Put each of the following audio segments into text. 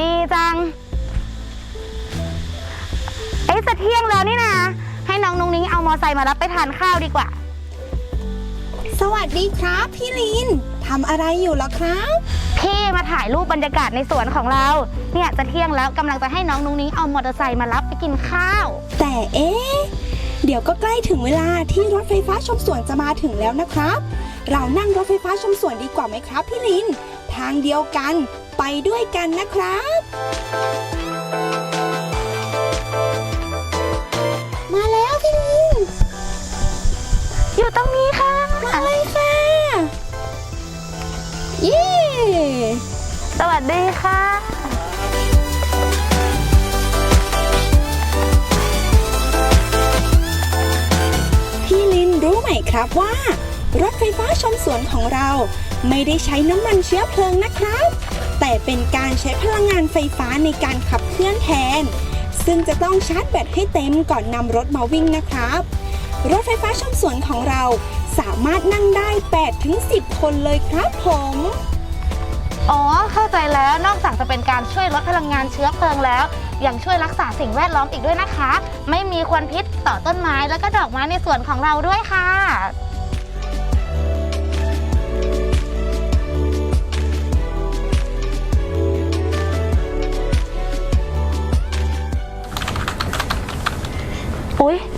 ดีจัง เอ้ยจะเที่ยงแล้วนี่นะ ให้น้องนุ้งนิ้งเอามอไซค์มารับไปทานข้าวดีกว่า สวัสดีครับ พี่ลินทำอะไรอยู่เหรอครับ พี่มาถ่ายรูปบรรยากาศในสวนของเรา เนี่ยจะเที่ยงแล้วกำลังจะให้น้องนุ้งนิ้งเอามอเตอร์ไซค์มารับไปกินข้าว แต่เอ๊เดี๋ยวก็ใกล้ถึงเวลาที่รถไฟฟ้าชมสวนจะมาถึงแล้วนะครับ เรานั่งรถไฟฟ้าชมสวนดีกว่าไหมครับ พี่ลิน ทางเดียวกัน ไปด้วยกันนะครับ มาแล้วพี่ลินอยู่ตรงนี้ค่ะ มาเลยค่ะ เย้สวัสดีค่ะ พี่ลินรู้ไหมครับว่า รถไฟฟ้าชมสวนของเรา ไม่ได้ใช้น้ำมันเชื้อเพลิงนะครับ แต่เป็นการใช้พลังงานไฟฟ้าในการขับเคลื่อนแทน ซึ่งจะต้องชาร์จแบตให้เต็มก่อนนำรถมาวิ่งนะครับ รถไฟฟ้าชมสวนของเราสามารถนั่งได้ 8-10 คนเลยครับผมอ๋อ เข้าใจแล้ว นอกจากจะเป็นการช่วยลดพลังงานเชื้อเพลิงแล้ว ยังช่วยรักษาสิ่งแวดล้อมอีกด้วยนะคะ ไม่มีควันพิษต่อต้นไม้ แล้วก็ดอกไม้ในสวนของเราด้วยค่ะ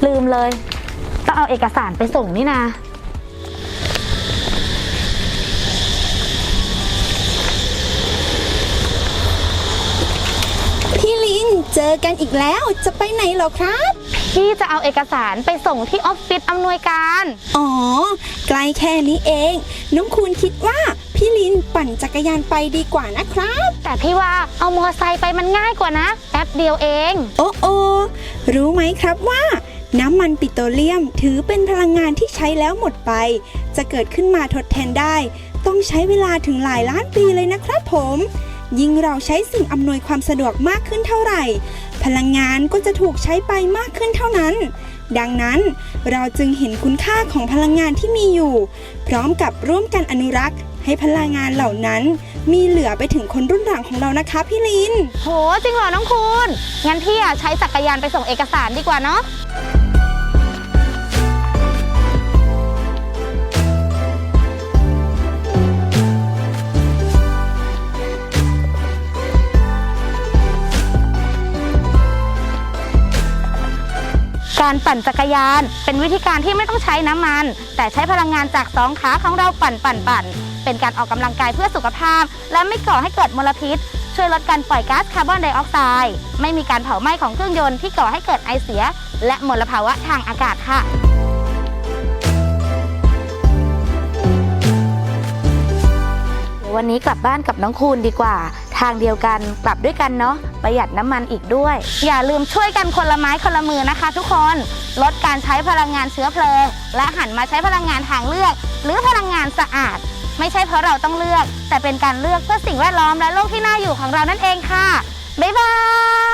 ลืมเลย ต้องเอาเอกสารไปส่งนี่นาพี่ลินเจอกันอีกแล้วจะไปไหนเหรอครับ พี่จะเอาเอกสารไปส่งที่ออฟฟิศอำนวยการ อ๋อ ไกลแค่นี้เอง น้องคุณคิดว่าพี่ลินปั่นจักรยานไปดีกว่านะครับ แต่พี่ว่าเอามอไซค์ไปมันง่ายกว่านะ แป๊บเดียวเอง โอ้โอรู้ไหมครับว่า น้ำมันปิโตรเลียมถือเป็นพลังงานที่ใช้แล้วหมดไป จะเกิดขึ้นมาทดแทนได้ ต้องใช้เวลาถึงหลายล้านปีเลยนะครับผม ยิ่งเราใช้สิ่งอำนวยความสะดวกมากขึ้นเท่าไหร่ พลังงานก็จะถูกใช้ไปมากขึ้นเท่านั้น ดังนั้นเราจึงเห็นคุณค่าของพลังงานที่มีอยู่ พร้อมกับร่วมกันอนุรักษ์ ให้พลังงานเหล่านั้น มีเหลือไปถึงคนรุ่นหลังของเรานะคะพี่ลิน โห จริงเหรอน้องคุณ งั้นพี่อะใช้จักรยานไปส่งเอกสารดีกว่าเนาะ การปั่นจักรยาน เป็นวิธีการที่ไม่ต้องใช้น้ำมัน แต่ใช้พลังงานจากสองขาของเราปั่นปั่นปั่น เป็นการออกกำลังกายเพื่อสุขภาพ และไม่ก่อให้เกิดมลพิษ ช่วยลดการปล่อยก๊าซคาร์บอนไดออกไซด์ไม่มีการเผาไหม้ของเครื่องยนต์ที่ก่อให้เกิดไอเสีย และมลภาวะทางอากาศค่ะ วันนี้กลับบ้านกับน้องคูณดีกว่า ทางเดียวกันกลับด้วยกันเนาะประหยัดน้ำมันอีกด้วย อย่าลืมช่วยกันคนละไม้คนละมือนะคะ ทุกคนลดการใช้พลังงานเชื้อเพลิง และหันมาใช้พลังงานทางเลือก หรือพลังงานสะอาด ไม่ใช่เพราะเราต้องเลือก แต่เป็นการเลือกเพื่อสิ่งแวดล้อมและโลกที่น่าอยู่ของเรานั่นเองค่ะบ๊ายบาย